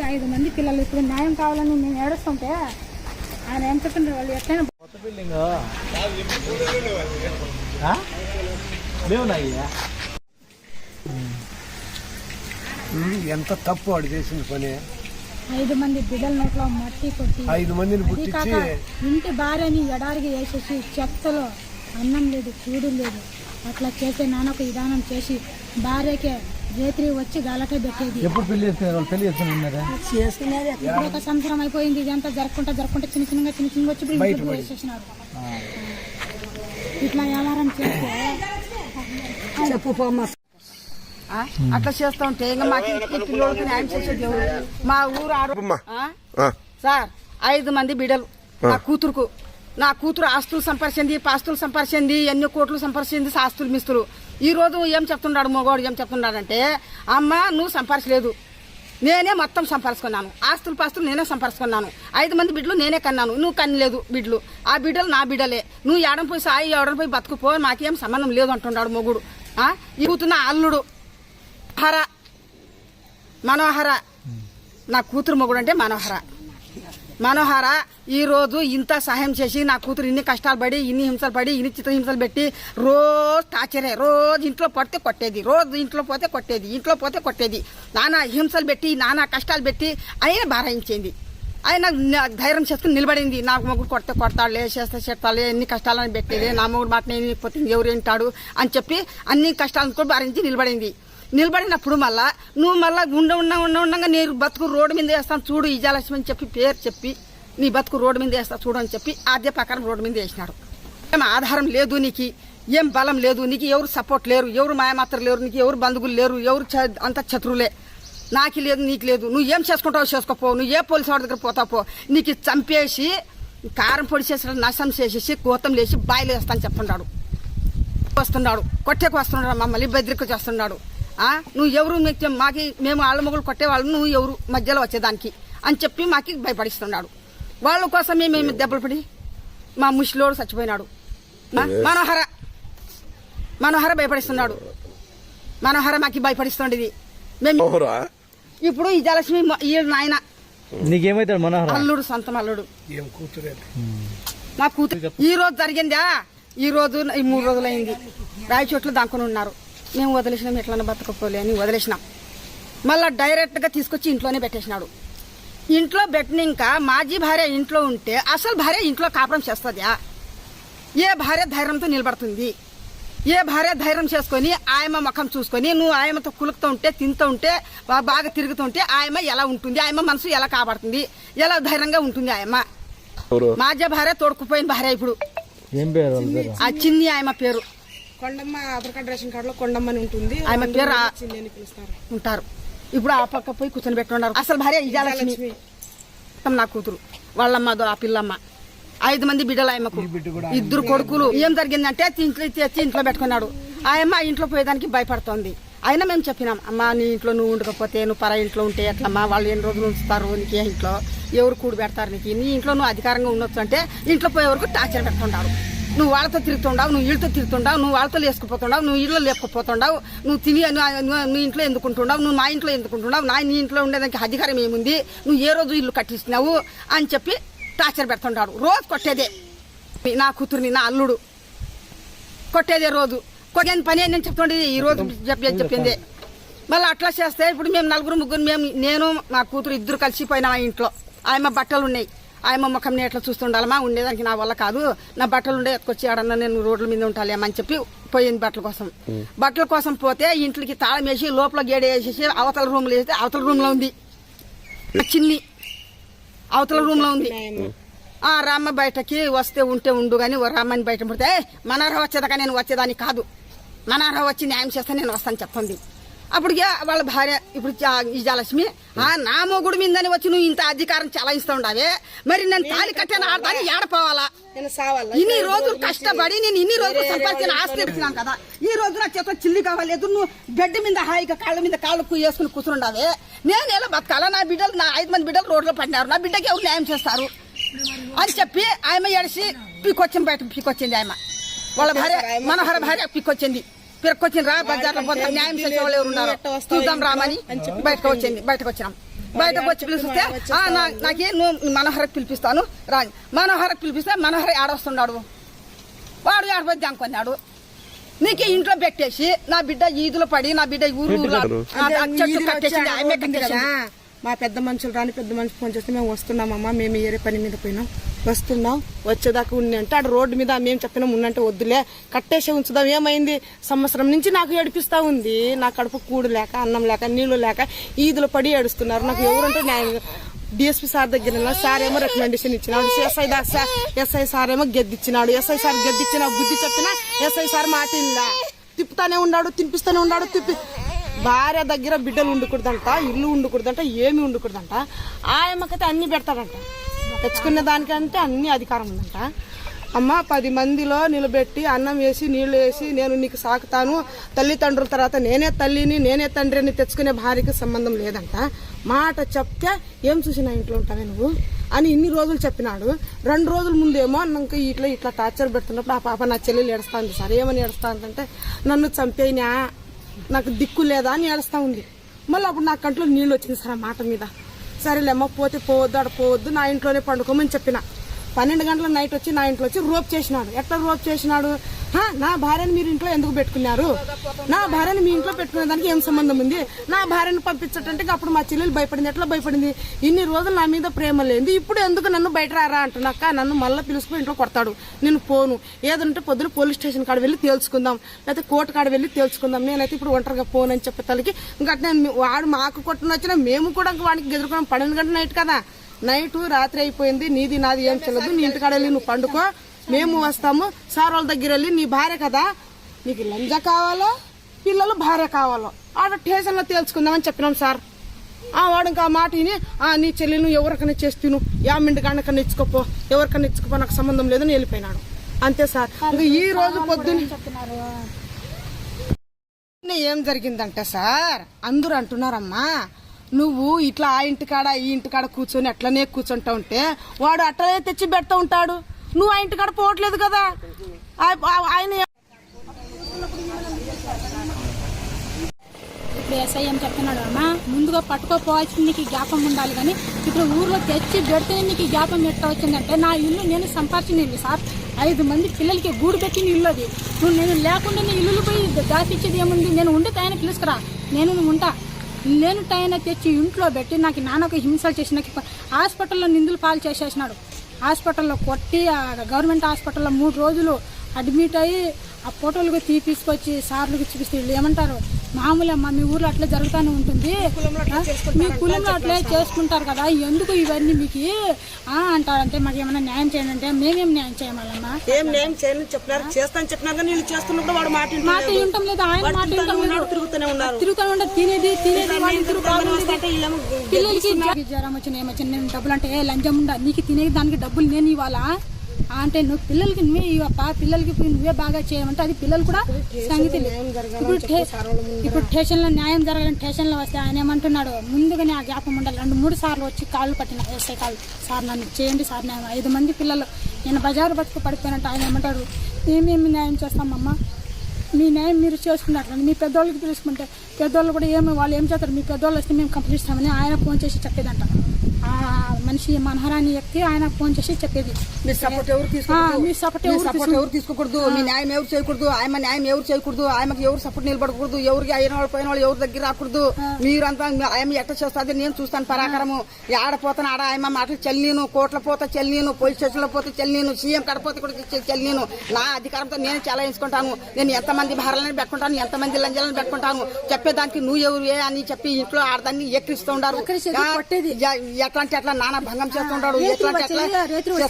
భార్యకి ఐదు మంది పిల్లలు ఇప్పుడు న్యాయం కావాలని మేము ఏడుస్తుంటే ఆయన ఏం చెప్పిండ్రు వాళ్ళు? ఎట్లయినా కొత్త బిల్డింగ్ ఎంత తప్పు వాడు చేసిన పని. ఐదు మంది బిడ్డల నోట్లో మట్టి కొట్టి ఐదు మందిని పుట్టించి ఇంటి భార్యని ఎడారికి వేసేసి చెత్తలో అన్నం లేదు కూడు లేదు. అట్లా చేసే నాన్నకు విధానం చేసి భార్యకే రేత్రి వచ్చి గాలట పెట్టేది. ఎప్పుడు పెళ్ళి చేసుకున్నారు వాళ్ళు పెళ్ళి చేసుకుని ఉన్నారా? ఇప్పుడు ఒక సంవత్సరం అయిపోయింది. ఇదంతా జరుపుకుంటా జరుపుకుంటా చిన్న చిన్నగా చిన్న చిన్నగా వచ్చి ఇప్పుడు ఇంటికి ఇట్లా వ్యవహారం చేస్తే ఆ? అట్లా చేస్తా. ఉంటే ఇంకా మాకు న్యాయం చేసేది ఎవరు మా ఊరు ఆరు సార్ ఐదు మంది బిడ్డలు నా కూతురుకు. నా కూతురు ఆస్తులు సంపరిచింది పాస్తులు సంపరిచింది ఎన్ని కోట్లు సంపరిచింది ఆస్తులు మిస్తులు. ఈరోజు ఏం చెప్తున్నాడు మగవాడు ఏం చెప్తున్నాడంటే అమ్మ నువ్వు సంపరచలేదు. నేనే మొత్తం సంపరుచుకున్నాను. ఆస్తులు పాస్తులు నేనే సంపరుచుకున్నాను. ఐదు మంది బిడ్డలు నేనే కన్నాను. నువ్వు కన్నలేదు బిడ్డలు. ఆ బిడ్డలు నా బిడ్డలే. నువ్వు ఏడం పోయి సాయి ఎవడం పోయి బతుకుపో నాకేం సంబంధం లేదు అంటున్నాడు మొగుడు. ఇగుతున్న అల్లుడు. హర. మనోహర. నా కూతురు మొగుడు అంటే మనోహర. మనోహర ఈరోజు ఇంత సహాయం చేసి నా కూతురు ఇన్ని కష్టాలు పడి ఇన్ని హింసలు పడి ఇన్ని చిత్ర హింసలు పెట్టి రోజు టార్చరే రోజు ఇంట్లో పడితే కొట్టేది రోజు ఇంట్లో పోతే కొట్టేది ఇంట్లో పోతే కొట్టేది. నానా హింసలు పెట్టి నానా కష్టాలు పెట్టి ఆయన భారాయించింది ఆయన ధైర్యం చేసుకుని నిలబడింది. నాకు మొగుడు కొడితే కొడతాడులే చేస్తే చెప్తాడు ఎన్ని కష్టాలని పెట్టేది నా మొగుడు మాట నేను ఎవరు వింటాడు అని చెప్పి అన్ని కష్టాలను కూడా భరించి నిలబడింది. నిలబడినప్పుడు మళ్ళా నువ్వు మళ్ళా ఉండ ఉన్న ఉండ ఉండగా నేను బతుకు రోడ్డు మీద వేస్తాను చూడు ఇజాలక్ష్మి అని చెప్పి పేరు చెప్పి నీ బతుకు రోడ్డు మీద వేస్తా చూడు అని చెప్పి ఆద్య ప్రకారం రోడ్డు మీద వేసినాడు. ఏం ఆధారం లేదు నీకు ఏం బలం లేదు నీకు ఎవరు సపోర్ట్ లేరు ఎవరు మాయమాత్ర లేరు నీకు ఎవరు బంధువులు లేరు ఎవరు అంత శత్రువులే. నాకు లేదు నీకు లేదు. నువ్వు ఏం చేసుకుంటావు చేసుకోపో నువ్వు ఏ పోలీసు వాడి దగ్గర పోతావు పో. నీకు చంపేసి కారం పొడి చేసి నష్టం చేసేసి కోతం లేచి బాయిలు వేస్తాను చెప్తున్నాడు. వస్తున్నాడు. కొట్టేకు వస్తున్నాడు మమ్మల్ని బెదిరికి చేస్తున్నాడు. నువ్వు ఎవరు? మీకు మాకి మేము ఆళ్ళ మొగులు కొట్టేవాళ్ళు నువ్వు ఎవరు? మధ్యలో వచ్చేదానికి అని చెప్పి మాకి భయపడిస్తున్నాడు. వాళ్ళ కోసమే మేము దెబ్బలు పడి మా ముష్లోడు చచ్చిపోయినాడు. మనోహర. మనోహర భయపడిస్తున్నాడు. మనోహర మాకి భయపడిస్తుండేది. మేము ఇప్పుడు ఈ జలక్ష్మి మొ- ఈ నాయన నీకేమైతాడు మనోహర? అల్లుడు సొంతం అల్లుడు. ఏం కూతురే ఈ రోజు జరిగిందా? ఈ రోజు ఈ మూడు రోజులైంది. రాయి చెట్లు దాక్కుని ఉన్నారు. మేము వదిలేసినాం ఎట్లన్నా బతకపోలే అని వదిలేసినాం. మళ్ళా డైరెక్ట్గా తీసుకొచ్చి ఇంట్లోనే పెట్టేసినాడు. ఇంట్లో పెట్టినాక మాజీ భార్య ఇంట్లో ఉంటే అసలు భార్య ఇంట్లో కాపురం చేస్తుందా? ఏ భార్య ధైర్యంతో నిలబడుతుంది? ఏ భార్య ధైర్యం చేసుకొని ఆయమ ముఖం చూసుకొని నువ్వు ఆయమతో కులుకుతూ ఉంటే తింటూ ఉంటే బాగా తిరుగుతూ ఉంటే ఆయమ ఎలా ఉంటుంది? ఆయమ మనసు ఎలా కాపాడుతుంది? ఎలా ధైర్యంగా ఉంటుంది ఆయమ్మ? మాజా భార్య తోడుకుపోయిన భార్య ఇప్పుడు. ఆ చిన్ని ఆయమ పేరు. కొండమ్మ ఆధార్ కార్డు రేషన్ కార్డులో కొండమ్మ అని ఉంటుంది. ఆయమ పేరు ఆ- చిన్ని అని పిలుస్తారు. ఉంటారు. ఇప్పుడు ఆ పక్క పోయి కూర్చొని పెట్టున్నారు అసలు భార్య ఇజాలక్ష్మి నా కూతురు. వాళ్ళమ్మ ఆ పిల్లమ్మ. ఐదు మంది బిడ్డలు ఆయమ్మకు. ఇద్దరు కొడుకులు. ఏం జరిగిందంటే ఇంట్లో తెచ్చి ఇంట్లో పెట్టుకున్నాడు. ఆయమ్మ ఆ ఇంట్లో పోయేదానికి భయపడుతోంది. అయినా మేము చెప్పినాం అమ్మా నీ ఇంట్లో నువ్వు ఉండకపోతే నువ్వు పరా ఇంట్లో ఉంటే ఎట్లమ్మా? వాళ్ళు ఎన్ని రోజులు ఉంచుతారు నీకు ఏ ఇంట్లో? ఎవరు కూడి పెడతారు నీకు? నీ ఇంట్లో నువ్వు అధికారంగా ఉండొచ్చు అంటే ఇంట్లో పోయే వరకు టార్చర్ పెట్టుకుంటారు నువ్వు వాళ్ళతో తిరుగుతుండావు నువ్వు వీళ్ళతో తిరుగుతుండావు నువ్వు వాళ్ళతో లేసుకుపోతుండవు నువ్వు ఇళ్ళలో లేకపోతుండావు నువ్వు తిని నువ్వు- నీ ఇంట్లో ఎందుకుంటున్నావు నువ్వు మా ఇంట్లో ఎందుకుంటున్నావు నా నీ ఇంట్లో ఉండేదానికి అధికారం ఏముంది? నువ్వు ఏ రోజు ఇల్లు కట్టిస్తున్నావు? అని చెప్పి టార్చర్ పెడుతుంటాడు. రోజు కొట్టేదే. నా కూతుర్ని నా అల్లుడు కొట్టేదే రోజు. కొట్టేది పని నేను చెప్తుండేది ఈ రోజు చెప్పేది చెప్పింది. మళ్ళీ అట్లా చేస్తే ఇప్పుడు మేము నలుగురు ముగ్గురు మేము నేను మా కూతురు ఇద్దరు కలిసిపోయినా మా ఇంట్లో. ఆయమ్మ బట్టలు ఉన్నాయి ఆయమ్మ ముఖం నేను ఎట్లా చూస్తుండాలమ్మా? ఉండేదానికి నా వల్ల కాదు. నా బట్టలు ఉండే ఎత్తుకొచ్చి ఆడన్నా నేను రోడ్ల మీద ఉంటాలేమని అని చెప్పి పోయింది బట్టల కోసం. బట్టల కోసం పోతే ఇంట్లోకి తాళం వేసి లోపల గేడ వేసేసి అవతల రూమ్లో వేస్తే అవతల రూమ్లో ఉంది. చిన్ని అవతల రూమ్లో ఉంది. ఆ రామ్మ బయటకి వస్తే ఉంటే ఉండు గాని ఓ రామ్మని బయట పడితే "ఏయ్, మనర్హ వచ్చేదాకా నేను వచ్చేదాన్ని కాదు. మనర్హ వచ్చి న్యాయం చేస్తే నేను వస్తాను చెప్తుంది అప్పుడు వాళ్ళ భార్య ఇప్పుడు ఆ నా మొగుడు మీదని వచ్చి నువ్వు ఇంత అధికారం చలాయిస్తూ ఉండవే? మరి నేను తాలి కట్టాను ఆడతాను ఏడపోవాలా? ఇన్ని రోజులు కష్టపడి నేను ఇన్ని రోజులు సంపాదించిన ఆస్తి ఇచ్చినాను కదా. ఈ రోజు నా చేత చిల్లి కావాలేదు నువ్వు బెడ్ మీద హాయిగా కాళ్ళ మీద కాళ్ళు వేసుకుని కూర్చుండావే నేను ఎలా బతకాలా? నా బిడ్డలు నా ఐదు మంది బిడ్డలు రోడ్లో పడినారు. నా బిడ్డకి ఎవరు న్యాయం చేస్తారు? అని చెప్పి ఆమె ఎడిసి పీకొచ్చింది బయట పీకొచ్చింది ఆమె వాళ్ళ భార్య మనోహర భార్య పీకొచ్చింది. పిరకొచ్చింది రా బజార్లో పోతే న్యాయం చేసే వాళ్ళు ఎవరు ఉన్నారు చూద్దాం రామని బయటకు వచ్చింది బయటకు వచ్చినాం. బయటకు వచ్చి పిలిపిస్తే ఆ, నా- నాకే నువ్వు మనోహరకు పిలిపిస్తాను రాని మనోహరకు పిలిపిస్తే మనోహర ఆడొస్తున్నాడు వాడు ఆడపోతే అనుకున్నాడు నీకు ఇంట్లో పెట్టేసి నా బిడ్డ ఈదులో పడి నా బిడ్డ ఊరు ఊరు ఆ- ఆ చెట్టు కట్టేసింది ఆమె కట్టేసింది. మా పెద్ద మనుషులు రాని పెద్ద మనిషి ఫోన్ చేస్తే మేము వస్తున్నామమ్మా మేము ఏరే పని మీద పోయినాం. వస్తున్నాం వచ్చేదాకా ఉన్ని అంటే ఆడ రోడ్డు మీద మేము చెప్పినాం ఉన్నంటే వద్దులే కట్టేసే ఉంచుదాం. ఏమైంది? సంవత్సరం నుంచి నాకు ఏడిపిస్తా ఉంది. నా కడుపు కూడు లేక అన్నం లేక నీళ్ళు లేక ఈదులు పడి ఏడుస్తున్నారు. నాకు ఎవరంటే న్యాయం. డిఎస్పీ సార్ దగ్గర సార్ ఏమో రికమెండేషన్ ఇచ్చినాడు. SI Das sir SI sir ఏమో గెద్దిచ్చినాడు. ఎస్ఐ సార్ గెద్దిచ్చిన బుద్ధి చెప్పినా ఎస్ఐ సార్ మాట ఇల్లా తిప్పుతానే ఉన్నాడు తినిపిస్తానే ఉన్నాడు తిప్పి భార్య దగ్గర బిడ్డలు ఉండకూడదంట ఇల్లు ఉండకూడదంట ఏమి ఉండకూడదంట. ఆయమ్మకైతే అన్ని పెడతాడంట. తెచ్చుకునే దానికంటే అన్ని అధికారం ఉందంట. అమ్మ పది మందిలో నిలబెట్టి అన్నం వేసి నీళ్ళు వేసి నేను నీకు సాకుతాను. తల్లిదండ్రుల తర్వాత నేనే తల్లిని నేనే తండ్రిని తెచ్చుకునే భార్యకి సంబంధం లేదంట. మాట చెప్తే ఏం చూసినా ఇంట్లో ఉంటావే నువ్వు? అని ఇన్ని రోజులు చెప్పినాడు. రెండు రోజుల ముందేమో నాకు ఇట్లా ఇట్లా టార్చర్ పెడుతున్నప్పుడు ఆ పాప నా చెల్లెలు ఏడుస్తాంది. సార్ ఏమని ఏడుస్తాందంటే నన్ను చంపేనా నాకు దిక్కు లేదా అని ఏడుస్తూ ఉంది. మళ్ళీ అప్పుడు నా కంట్లో నీళ్ళు వచ్చింది సార్ ఆ మాట మీద. సరేలేమ్మ పోతే పోవద్దు ఆడ పోవద్దు నా ఇంట్లోనే పండుకోమని చెప్పిన. పన్నెండు గంటల నైట్ వచ్చి నా ఇంట్లో వచ్చి రోప్ చేసినాడు. ఎట్లా రోప్ చేసినాడు? నా భార్యని మీరు ఇంట్లో ఎందుకు పెట్టుకున్నారు? నా భార్యని మీ ఇంట్లో పెట్టుకునే దానికి ఏం సంబంధం ఉంది? నా భార్యను పంపించటంటే అప్పుడు మా చెల్లెలు భయపడింది. ఎట్లా భయపడింది? ఇన్ని రోజులు నా మీద ప్రేమ లేదు. ఇప్పుడు ఎందుకు నన్ను బయట రారా అంటున్నాక నన్ను మళ్ళీ పిలుచుకుని ఇంట్లో కొడతాడు. నేను పోను. ఏదంటే పొద్దున పోలీస్ స్టేషన్ కాడ వెళ్ళి తేల్చుకుందాం. లేకపోతే కోర్టు కాడ వెళ్ళి తేల్చుకుందాం. నేనైతే ఇప్పుడు ఒంటరిగా పోను అని చెప్పే తలకి ఇంకా వాడు మాకు కొట్టిన వచ్చినా మేము కూడా ఇంకా వాడికి ఎదుర్కొన్నాం పన్నెండు గంటల నైట్ కదా. నైట్ రాత్రి అయిపోయింది. నీది నాది ఏం చెల్లదు. నీ ఇంటికాడ వెళ్ళి నువ్వు పండుకో. మేము వస్తాము. సార్ వాళ్ళ దగ్గర వెళ్ళి నీ భార్య కదా? నీకు లంజ కావాలో? పిల్లలు భార్య కావాలో? ఆడ స్టేషన్లో తేల్చుకుందామని చెప్పినాం సార్. ఆ వాడు ఇంకా మాట విని ఆ నీ చెల్లి నువ్వు ఎవరికైనా చేస్తును యామిండి గండకన్నా ఇచ్చుకోపో. ఎవరికన్నా ఇచ్చుకోపో నాకు సంబంధం లేదని వెళ్ళిపోయినాడు. అంతే సార్. ఇంకా ఈ రోజు పొద్దున్న ఏం జరిగిందంటే సార్ అందరూ అంటున్నారమ్మా నువ్వు ఇట్లా ఆ ఇంటికాడ ఈ ఇంటికాడ కూర్చొని అట్లనే కూర్చుంటా ఉంటే వాడు అట్లనే తెచ్చి పెడతా ఉంటాడు. నువ్వు ఆ ఇంటికాడ పోవట్లేదు కదా. ఆ- ఆయన ఇప్పుడు ఎస్ఐ ఏం చెప్తున్నాడు అమ్మా ముందుగా పట్టుకోపోవాల్సింది నీకు జ్ఞాపం ఉండాలి కానీ ఇప్పుడు ఊర్లో తెచ్చి పెడితే నీకు జ్ఞాపం ఎట్లా వచ్చిందంటే నా ఇల్లు నేను సంపాదించిన ఇల్లు సార్? ఐదు మంది పిల్లలకి గూడు పెట్టిన ఇల్లు అది. నువ్వు నేను లేకుండా నీ ఇల్లు పోయి దాచిచ్చేది ఏముంది? నేను ఉండే ఆయన పిలుచుకురా నేను నువ్వు ఉంటా. నేను టైన తెచ్చి ఇంట్లో పెట్టి నాకు నాన్నకు హింసలు చేసిన హాస్పిటల్లో నిందులు పాలు చేసేసినాడు. హాస్పిటల్లో కొట్టి ఆ గవర్నమెంట్ హాస్పిటల్లో మూడు రోజులు అడ్మిట్ అయ్యి ఆ ఫోటోలకు తీ తీసుకొచ్చి సార్లకు చూపిస్తే వీళ్ళు ఏమంటారు? మామూలు అమ్మ మీ ఊర్లో అట్లా జరుగుతూనే ఉంటుంది? మీ కులంలో అట్లే చేసుకుంటారు కదా ఎందుకు ఇవన్నీ మీకు ఆ అంటారంటే మాకు ఏమైనా న్యాయం చేయండి అంటే మేమేం న్యాయం చేయమల్లమ్మా ఏం నేను చేయను చెప్పినారు చేస్తాను చెప్పినారు కానీ వీళ్ళు చేస్తున్నప్పుడు వాడు మాట. మాట వింటం లేదు ఆయన మాట వింటం ఉన్నాడు, లేదు తిరుగుతూనే ఉన్నారు. తిరుగుతూనే ఉండదు తినేది తినేది పిల్లలకి జ్వరం వచ్చిన ఏమొచ్చిన? నేను డబ్బులు అంటే లంచం ఉండ? నీకు తినే దానికి డబ్బులు నేను ఇవ్వాలా? అంటే నువ్వు పిల్లలకి నువ్వే ఇవ్వప్ప పిల్లలకి నువ్వే బాగా చేయమంటే అది పిల్లలు కూడా సంగతి. ఇప్పుడు ఇప్పుడు స్టేషన్లో న్యాయం జరగాలని స్టేషన్లో వస్తే ఆయన ఏమంటున్నాడు? ముందుగానే ఆ జ్ఞాపం ఉండాలి. రెండు మూడు సార్లు వచ్చి కాళ్ళు పట్టిన ఎస్ఐ కాళ్ళు సార్ నన్ను చేయండి సార్ న్యాయం. ఐదు మంది పిల్లలు. నేను బజారు బతుకు పడిపోయినట్టు ఆయన ఏమంటాడు? మేమేమి న్యాయం చేస్తామమ్మా? మీ న్యాయం మీరు చేసుకున్నట్లు మీ పెద్దోళ్ళకి తెలుసుకుంటే పెద్దోళ్ళు కూడా ఏమి వాళ్ళు ఏం చేస్తారు? మీ పెద్దోళ్ళు వస్తే మేము కంప్లీట్ ఇస్తామని ఆయన ఫోన్ చేసి చెప్పేదంట. మనిషి మనహరాని వ్యక్తి ఆయన ఫోన్ చేసి చెప్పేది. మీ సపోర్ట్ ఎవరు ఆ, తీసుకోకూడదు మీ సపోర్ట్ ఎవరు తీసుకోకూడదు? మీ న్యాయం ఎవరు చేయకూడదు? ఆయన న్యాయం ఎవరు చేయకూడదు? ఆయనకి ఎవరు సపోర్ట్ నిలబడకూడదు? ఎవరికి అయిన వాళ్ళు పోయిన వాళ్ళు ఎవరి దగ్గర రాకూడదు? మీరంతా ఆయన ఎట్లా చేస్తుంది? నేను చూస్తాను పరాకరము. ఆడపోతాను ఆడ ఆయన మాటలు చెల్లిను కోట్ల పోతే చెల్లిను పోలీస్ స్టేషన్లో పోతే చెల్లిను సీఎం కడపోతే కూడా చెల్లిను నా అధికారంతో నేను చాలా ఎంచుకుంటాను నేను ఎంతమంది భారాలను పెట్టుకుంటాను ఎంతమంది లంజాలను పెట్టుకుంటాను? చెప్పేదానికి నువ్వు ఎవరు ఏ అని చెప్పి ఇంట్లో ఆడదాన్ని ఎక్కిస్తూ ఉండారు. ఎక్కిరిచేది, కొట్టేది. ఎట్లా అంటే అట్లా నానా భంగం చేస్తుంటాడు రేతులు ఎట్లా అంటే వచ్చేది, అట్లా